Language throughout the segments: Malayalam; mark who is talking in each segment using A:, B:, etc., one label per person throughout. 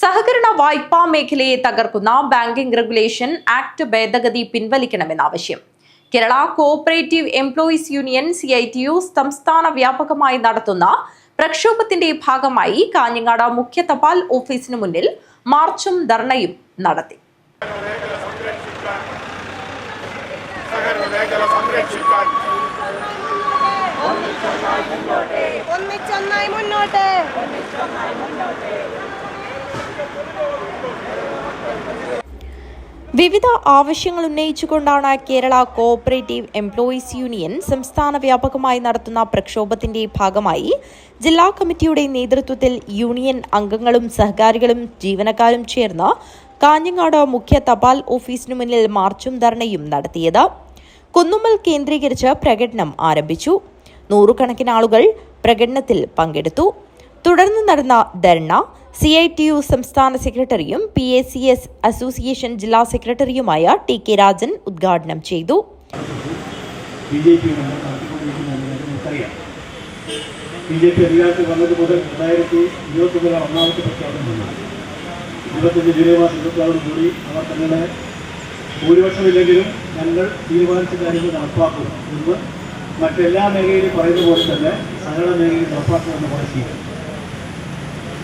A: സഹകരണ വായ്പാ മേഖലയെ തകർക്കുന്ന ബാങ്കിംഗ് റെഗുലേഷൻ ആക്ട് ഭേദഗതി പിൻവലിക്കണമെന്ന് ആവശ്യം. Kerala cooperative employees union C I T U സംസ്ഥാന വ്യാപകമായി നടത്തുന്ന പ്രക്ഷോഭത്തിന്റെ ഭാഗമായി കാഞ്ഞങ്ങാട് മുഖ്യ തപാൽ ഓഫീസിന് മുന്നിൽ മാർച്ചും ധർണയും നടത്തി.
B: ഒന്നിച്ചൊന്നായി മുന്നോട്ട്.
A: വിവിധ ആവശ്യങ്ങൾ ഉന്നയിച്ചുകൊണ്ടാണ് കേരള കോഓപ്പറേറ്റീവ് എംപ്ലോയീസ് യൂണിയൻ സംസ്ഥാന വ്യാപകമായി നടത്തുന്ന പ്രക്ഷോഭത്തിന്റെ ഭാഗമായി ജില്ലാ കമ്മിറ്റിയുടെ നേതൃത്വത്തിൽ യൂണിയൻ അംഗങ്ങളും സഹകാരികളും ജീവനക്കാരും ചേർന്ന് കാഞ്ഞങ്ങാട് മുഖ്യ തപാൽ ഓഫീസിനു മുന്നിൽ മാർച്ചും ധർണയും നടത്തിയത്. കുന്നുമ്മൽ കേന്ദ്രീകരിച്ച് പ്രകടനം ആരംഭിച്ചു. നൂറുകണക്കിന് ആളുകൾ പ്രകടനത്തിൽ പങ്കെടുത്തു. തുടർന്ന് നടന്ന ധർണ സി ഐ ടി യു സംസ്ഥാന സെക്രട്ടറിയും P A C S association ജില്ലാ സെക്രട്ടറിയുമായ ടി കെ രാജൻ ഉദ്ഘാടനം ചെയ്തു.
C: B J P B J P അധികാരത്തിൽ വന്നത് മുതൽ രണ്ടായിരത്തി ഇരുപത്തൊന്നിലാണ് ഒന്നാമത്തെ പ്രഖ്യാപനം ഇരുപത്തഞ്ച് ജൂലൈ മാസം ഇരുപത്തിയാറോട് കൂടി അവർ തങ്ങളുടെ ഭൂരിപക്ഷമില്ലെങ്കിലും ഞങ്ങൾ തീരുമാനിച്ച കാര്യങ്ങൾ നടപ്പാക്കും. എന്ന് മറ്റെല്ലാ മേഖലയിലും പറയുന്ന പോലെ തന്നെ സകല മേഖലയിൽ നടപ്പാക്കുമെന്ന് പറയുക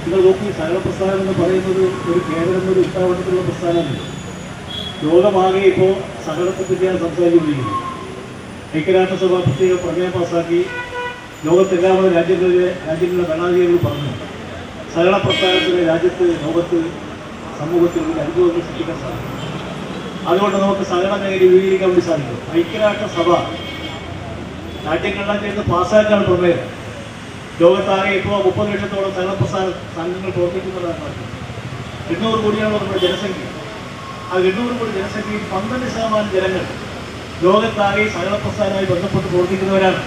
C: നിങ്ങൾ നോക്കി സകല പ്രസ്ഥാനം എന്ന് പറയുന്നത് ഒരു കേവലം ഒരു ഉത്തരവാദിത്തമുള്ള പ്രസ്ഥാനമല്ല. ലോകമാകെ ഇപ്പോൾ സകലത്തെ പറ്റിയാണ് സംസാരിച്ചുകൊണ്ടിരിക്കുന്നത് ഐക്യരാഷ്ട്രസഭ പ്രത്യേക പ്രമേയം പാസാക്കി ലോകത്തെല്ലാമുള്ള രാജ്യങ്ങളിലെ രാജ്യങ്ങളിലെ ഭരണാധികാരികൾ പറഞ്ഞു. സകല പ്രസ്ഥാനത്തിന് രാജ്യത്ത് ലോകത്ത് സമൂഹത്തിൽ ഒരു അനുഭവങ്ങൾ സൃഷ്ടിക്കാൻ സാധിക്കും. അതുകൊണ്ട് നമുക്ക് സകല മേഖല വിപുലീകരിക്കാൻ വേണ്ടി സാധിക്കും. ഐക്യരാഷ്ട്രസഭ രാജ്യങ്ങളിലാക്കി ചേർന്ന് പാസ്സാക്കാണ് പ്രമേയം. ലോകത്താകെ ഇപ്പോൾ മുപ്പത് ലക്ഷത്തോളം സഹപ്രസ്ഥാന പ്രസ്ഥാന സംഘങ്ങൾ പ്രവർത്തിക്കുന്നതാണ് പറഞ്ഞത് എണ്ണൂറ് കോടിയാണ് നമ്മുടെ ജനസംഖ്യ? ആ എണ്ണൂറ് കോടി ജനസംഖ്യയിൽ പന്ത്രണ്ട് ശതമാനം ജനങ്ങൾ ലോകത്താകെ സഹപ്രസ്ഥാനമായി ബന്ധപ്പെട്ട് പ്രവർത്തിക്കുന്നവരാണ്.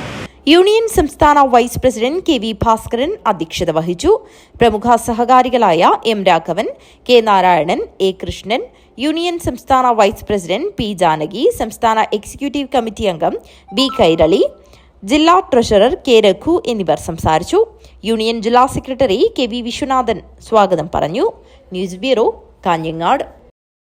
A: യൂണിയൻ സംസ്ഥാന vice president K V Bhaskaran അധ്യക്ഷത വഹിച്ചു. പ്രമുഖ സഹകാരികളായ M Raghavan K Narayanan A Krishnan union സംസ്ഥാന വൈസ് പ്രസിഡന്റ് പി ജാനകി സംസ്ഥാന എക്സിക്യൂട്ടീവ് കമ്മിറ്റി അംഗം ബി കൈരളി ജില്ലാ ട്രഷറർ കെ രഘു എന്നിവർ സംസാരിച്ചു. യൂണിയൻ ജില്ലാ സെക്രട്ടറി കെ വി വിശ്വനാഥൻ സ്വാഗതം പറഞ്ഞു. News bureau Kanhangad.